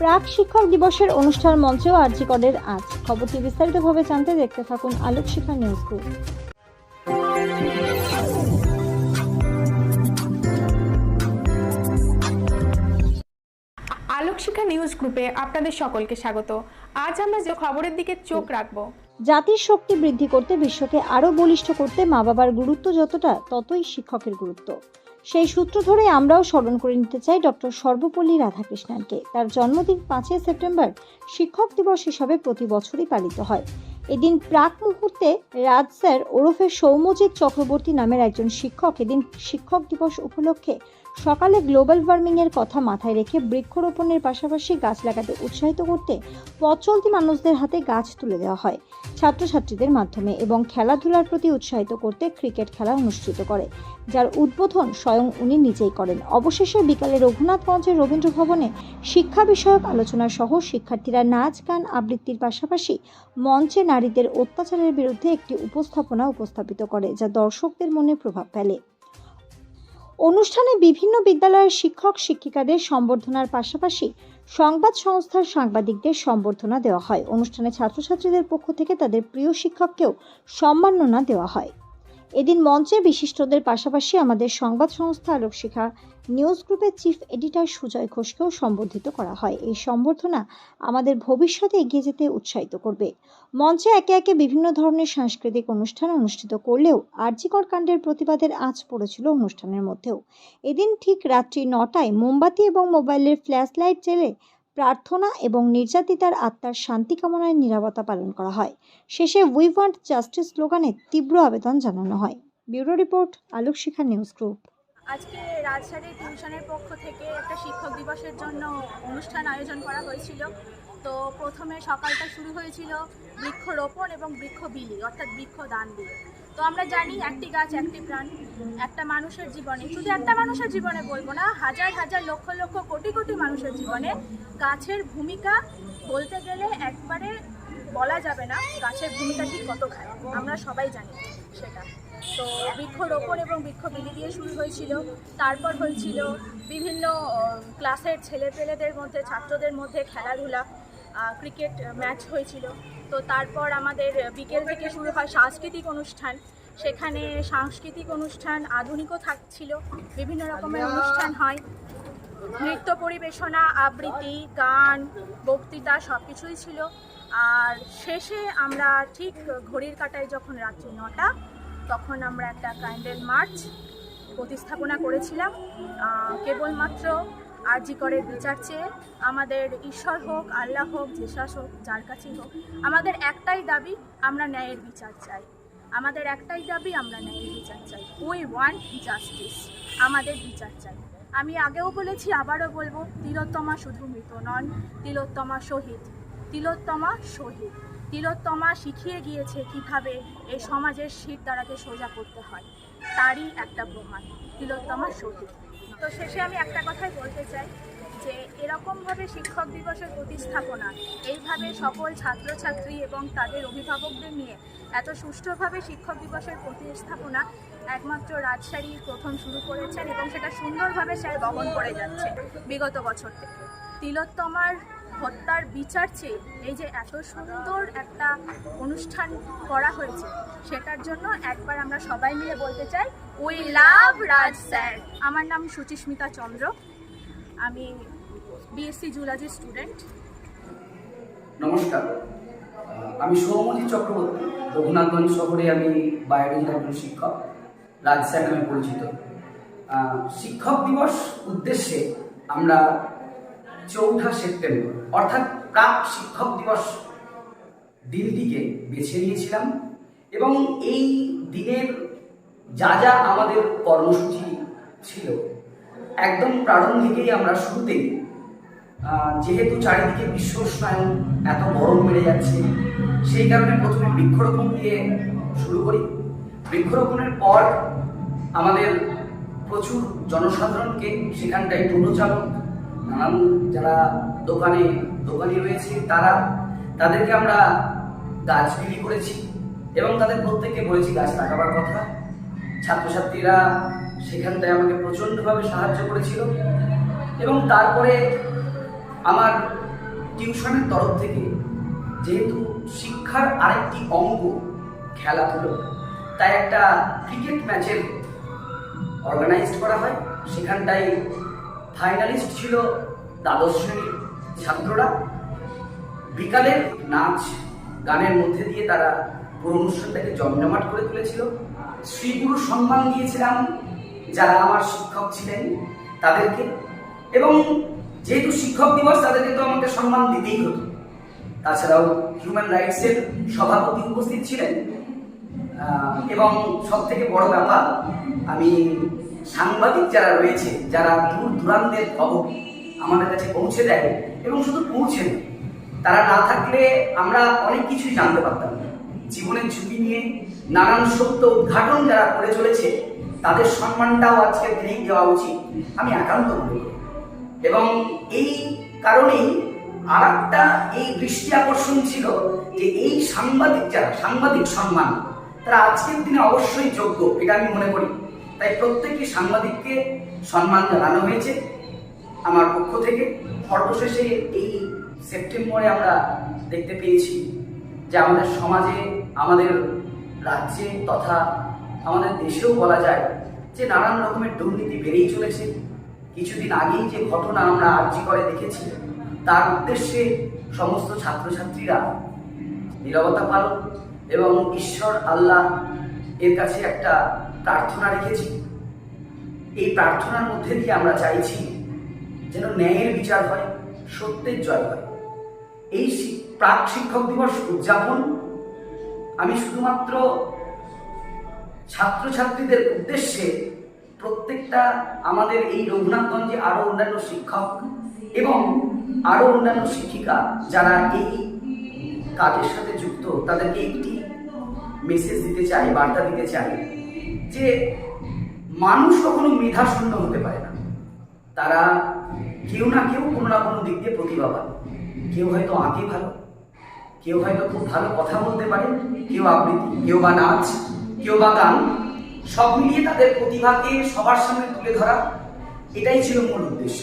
প্রাক শিক্ষক দিবসের অনুষ্ঠান মঞ্চেও আর্জিকরের আজ। খবরটি বিস্তারিতভাবে জানতে দেখতে থাকুন Alok Shikha news group Alokshikha news গ্রুপে আপনাদের সকলকে স্বাগত। আজ আমরা যে খবরের দিকে চোখ রাখব। জাতির শক্তি বৃদ্ধি করতে বিশ্বকে আরও বলিষ্ঠ করতে মা বাবার গুরুত্ব যতটা ততই শিক্ষকের গুরুত্ব। সেই সূত্র ধরে আমরাও স্মরণ করে নিতে চাই ডক্টর সর্বপল্লী রাধাকৃষ্ণানকে। তার জন্মদিন পাঁচই সেপ্টেম্বর শিক্ষক দিবস হিসাবে প্রতি বছরই পালিত হয়। এদিন প্রাক মুহূর্তে রাজ স্যার ওরফে সৌম্যজিৎ চক্রবর্তী নামের একজন শিক্ষক এদিন শিক্ষক দিবস উপলক্ষে সকালে গ্লোবাল ওয়ার্মিং এর কথা মাথায় রেখে বৃক্ষরোপণের পাশাপাশি গাছ লাগাতে উৎসাহিত করতে পথ চলতি মানুষদের হাতে গাছ তুলে দেওয়া হয় ছাত্রছাত্রীদের মাধ্যমে এবং খেলাধুলার প্রতি উৎসাহিত করতে ক্রিকেট খেলা অনুষ্ঠিত করে, যার উদ্বোধন স্বয়ং উনি নিজেই করেন। অবশেষে বিকালে রঘুনাথগঞ্জের রবীন্দ্র ভবনে শিক্ষা বিষয়ক আলোচনা সহ শিক্ষার্থীরা নাচ, গান আবৃত্তির পাশাপাশি মঞ্চে নারীদের অত্যাচারের বিরুদ্ধে একটি উপস্থাপনা উপস্থাপিত করে, যা দর্শকদের মনে প্রভাব ফেলে। অনুষ্ঠানে বিভিন্ন বিদ্যালয়ের শিক্ষক, শিক্ষিকাদের সম্বর্ধনার পাশাপাশি সংবাদ সংস্থার সাংবাদিকদের সম্বর্ধনা দেওয়া হয়। অনুষ্ঠানে ছাত্রছাত্রীদের পক্ষ থেকে তাদের প্রিয় শিক্ষককেও সম্মাননা দেওয়া হয়। এদিন মঞ্চে বিশিষ্টদের পাশাপাশি আমাদের সংবাদ সংস্থা আলোকশিখা নিউজ গ্রুপের চিফ এডিটর সুজয় ঘোষকেও সম্বোধিত করা হয়। এই সম্বর্ধনা আমাদের ভবিষ্যতে এগিয়ে যেতে উৎসাহিত করবে। মঞ্চে একে একে বিভিন্ন ধরনের সাংস্কৃতিক অনুষ্ঠান অনুষ্ঠিত করলেও আরজিকর কাণ্ডের প্রতিবাদের আঁচ পড়েছিল অনুষ্ঠানের মধ্যেও। এদিন ঠিক রাত্রি নটায় মোমবাতি এবং মোবাইলের ফ্ল্যাশ লাইট জেলে প্রার্থনা এবং নির্যাতিতার আত্মার শান্তি কামনায় নিরাপত্তা পালন করা হয়। শেষে উই ওয়ান্ট জাস্টিস স্লোগানে তীব্র আবেদন জানানো হয়। Bureau report Alok Shikha news group. আজকে রাজশাহী টিউশনের পক্ষ থেকে একটা শিক্ষক দিবসের জন্য অনুষ্ঠান আয়োজন করা হয়েছিল। তো প্রথমে সকালটা শুরু হয়েছিল বৃক্ষরোপণ এবং বৃক্ষ বিলি অর্থাৎ বৃক্ষ দান দিয়ে। তো আমরা জানি একটি গাছ, একটি প্রাণ, একটা মানুষের জীবনে। শুধু একটা মানুষের জীবনে বলব না, হাজার হাজার, লক্ষ লক্ষ, কোটি কোটি মানুষের জীবনে গাছের ভূমিকা বলতে গেলে একবারে বলা যাবে না গাছের ভূমিকা ঠিক কত খায় আমরা সবাই জানি সেটা। তো বৃক্ষরোপণ এবং বৃক্ষ বিলি দিয়ে শুরু হয়েছিল। তারপর হয়েছিল বিভিন্ন ক্লাসের ছেলেপেলেদের মধ্যে, ছাত্রদের মধ্যে খেলাধুলা ক্রিকেট ম্যাচ হয়েছিল। তো তারপর আমাদের বিকেল থেকে শুরু হয় সাংস্কৃতিক অনুষ্ঠান। সেখানে সাংস্কৃতিক অনুষ্ঠান আধুনিকও থাকছিল, বিভিন্ন রকমের অনুষ্ঠান হয়। নৃত্য পরিবেশনা, আবৃত্তি, গান, বক্তৃতা সব কিছুই ছিল। আর শেষে আমরা ঠিক ঘড়ির কাটায় যখন রাত্রি নটা, তখন আমরা একটা ক্যান্ডেল মার্চ প্রতিস্থাপনা করেছিলাম। কেবলমাত্র আরজি করে বিচার চেয়ে আমাদের ঈশ্বর হোক, আল্লাহ হোক জেসাস হোক, যার কাছেই হোক, আমাদের একটাই দাবি, আমরা ন্যায়ের বিচার চাই। আমাদের একটাই দাবি, আমরা ন্যায়ের বিচার চাই। উই ওয়ান্ট জাস্টিস আমাদের বিচার চাই। আমি আগেও বলেছি, আবারও বলব, তিলোত্তমা শুধু মৃত নন, তিলোত্তমা শহীদ তিলোত্তমা শহীদ। তিলোত্তমা শিখিয়ে গিয়েছে কীভাবে এই সমাজের শীত দ্বারাকে সোজা করতে হয়, তারই একটা প্রমাণ, তিলোত্তমা শহীদ। তো শেষে আমি একটা কথাই বলতে চাই যে এরকমভাবে শিক্ষক দিবসের প্রতিস্থাপনা, এইভাবে সকল ছাত্রছাত্রী এবং তাদের অভিভাবকদের নিয়ে এত সুষ্ঠুভাবে শিক্ষক দিবসের প্রতিস্থাপনা একমাত্র রাজশাহী প্রথম শুরু করেছেন এবং সেটা সুন্দরভাবে স্যার বহন করে যাচ্ছে বিগত বছর থেকে। তিলোত্তমার হত্যার বিচার চেয়ে এই যে এত সুন্দর একটা অনুষ্ঠান করা হয়েছে, সেটার জন্য একবার আমরা সবাই মিলে বলতে চাই উই লাভ রাজ স্যার আমার নাম সুচিস্মিতা চন্দ্র। আমি বিএসসি জুলজি স্টুডেন্ট নমস্কার। আমি সৌমজিৎ চক্রবর্তী। রঘুনাথগঞ্জ শহরে আমি বায়োলজির একজন শিক্ষক। রাজ স্যার নামে পরিচিত। শিক্ষক দিবস উদ্দেশ্যে আমরা চৌঠা সেপ্টেম্বর, অর্থাৎ প্রাক শিক্ষক দিবস দিনটিকে বেছে নিয়েছিলাম এবং এই দিনের যা যা আমাদের কর্মসূচি ছিল, একদম প্রারম্ভিকেই আমরা শুরুতেই যেহেতু চারিদিকে বিশ্ব উষ্ণায়ন এত গরম বেড়ে যাচ্ছে, সেই কারণে প্রথমে বৃক্ষরোপণ দিয়ে শুরু করি। বৃক্ষরোপণের পর আমাদের প্রচুর জনসাধারণকে সেখানটায় টোটো চালক নানান যারা দোকানে, দোকানি রয়েছে, তারা, তাদেরকে আমরা গাছ বিলি করেছি এবং তাদের প্রত্যেককে বলেছি গাছ লাগাবার কথা। ছাত্রছাত্রীরা সেখানটায় আমাকে প্রচণ্ডভাবে সাহায্য করেছিল এবং তারপরে আমার টিউশনের তরফ থেকে যেহেতু শিক্ষার আরেকটি অঙ্গ খেলাধুলো, তাই একটা ক্রিকেট ম্যাচের অর্গানাইজড করা হয়। সেখানটায় ফাইনালিস্ট ছিল দ্বাদশ শ্রেণির ছাত্ররা। বিকালের নাচ, গানের মধ্যে দিয়ে তারা পুরো অনুষ্ঠানটাকে জমজমাট করে তুলেছিল। শ্রীগুরু সম্মান দিয়েছিলাম যারা আমার শিক্ষক ছিলেন তাদেরকে। এবং যেহেতু শিক্ষক দিবস, তাদেরকে তো আমাকে সম্মান দিতেই হতো। তাছাড়াও হিউম্যান রাইটসের সভাপতি উপস্থিত ছিলেন। এবং সব থেকে বড় ব্যাপার, আমি সাংবাদিক যারা রয়েছে, যারা দূর দূরান্তের খবর আমাদের কাছে পৌঁছে দেয় এবং শুধু পৌঁছে দেয় তারা না থাকলে আমরা অনেক কিছুই জানতে পারতাম না। জীবনের ঝুঁকি নিয়ে নানান সত্য উদ্ঘাটন যারা করে চলেছে, তাদের সম্মানটাও আজকের দিনেই দেওয়া উচিত, আমি একান্ত মনে করি। এবং এই কারণেই আর একটা এই দৃষ্টি আকর্ষণ ছিল যে এই সাংবাদিক যারা, সাংবাদিক সম্মান, তারা আজকের দিনে অবশ্যই যোগ্য, এটা আমি মনে করি। তাই প্রত্যেকটি সাংবাদিককে সম্মান জানানো হয়েছে আমার পক্ষ থেকে। সর্বশেষে এই সেপ্টেম্বরে আমরা দেখতে পেয়েছি যে আমাদের সমাজে, আমাদের রাজ্যে তথা আমাদের দেশেও বলা যায় যে নানান রকমের দুর্নীতি বেড়েই চলেছে। কিছুদিন আগেই যে ঘটনা আমরা আর্জি করে দেখেছি, তার উদ্দেশ্যে সমস্ত ছাত্রছাত্রীরা নিরবতা পালন এবং ঈশ্বর আল্লাহ এর কাছে একটা প্রার্থনা রেখেছি। এই প্রার্থনার মধ্যে দিয়ে আমরা চাইছি যেন ন্যায়ের বিচার হয়, সত্যের জয় হয়। এই প্রাক শিক্ষক দিবস উদযাপন আমি শুধুমাত্র ছাত্রছাত্রীদের উদ্দেশ্যে প্রত্যেকটা আমাদের এই রঘুনাথগঞ্জে আরও অন্যান্য শিক্ষক এবং আরও অন্যান্য শিক্ষিকা যারা এই কাজের সাথে যুক্ত, তাদেরকে একটি মেসেজ দিতে চাই, বার্তা দিতে চাই। যে মানুষ কখনো মেধাশূন্য হতে পারে না। তারা কেউ না কেউ কোনো না কোনো দিক দিয়ে প্রতিভাবান কেউ হয়তো আঁকে ভালো, কেউ হয়তো খুব ভালো কথা বলতে পারে, কেউ আবৃত্তি, কেউ বা নাচ, কেউ বা গান, সব মিলিয়ে তাদের প্রতিভাকে সবার সামনে তুলে ধরা, এটাই ছিল মূল উদ্দেশ্য।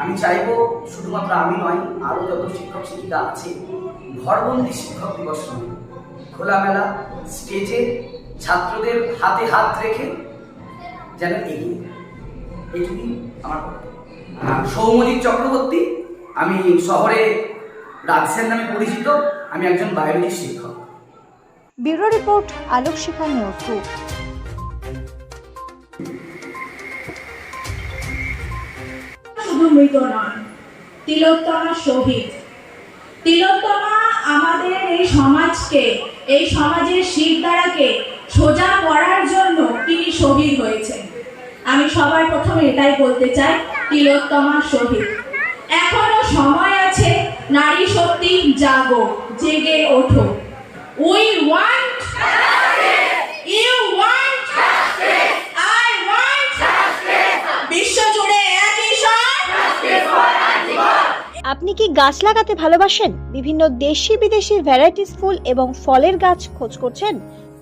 আমি চাইব শুধুমাত্র আমি নয় আরও যত শিক্ষক শিক্ষিকা আছে, ঘরবন্দি শিক্ষক দিবস খোলামেলা স্টেজে ছাত্রদের হাতে হাত রেখে যেন এগিয়ে। এটুকুই আমার সৌম্যজিৎ চক্রবর্তী আমি শহরে রাজসেন নামে পরিচিত আমি একজন বায়োলজি শিক্ষক। Bureau report Alok Shikha news group শুধু মৃত নন তিলোত্তমা শহীদ। তিলোত্তমা আমাদের এই সমাজকে এই সমাজের শিরদাঁড়াকে সোজা করার জন্য তিনি শহীদ হয়েছেন। আমি সবার প্রথমে এটাই বলতে চাই তিলোত্তমা শহীদ। এখনও সময় আছে নারী শক্তি জাগো জেগে ওঠো। We want you want I want বিশ্বজুড়ে একই আপনি কি গাছ লাগাতে ভালোবাসেন? বিভিন্ন দেশি বিদেশি ভ্যারাইটিস ফুল এবং ফলের গাছ খোঁজ করছেন?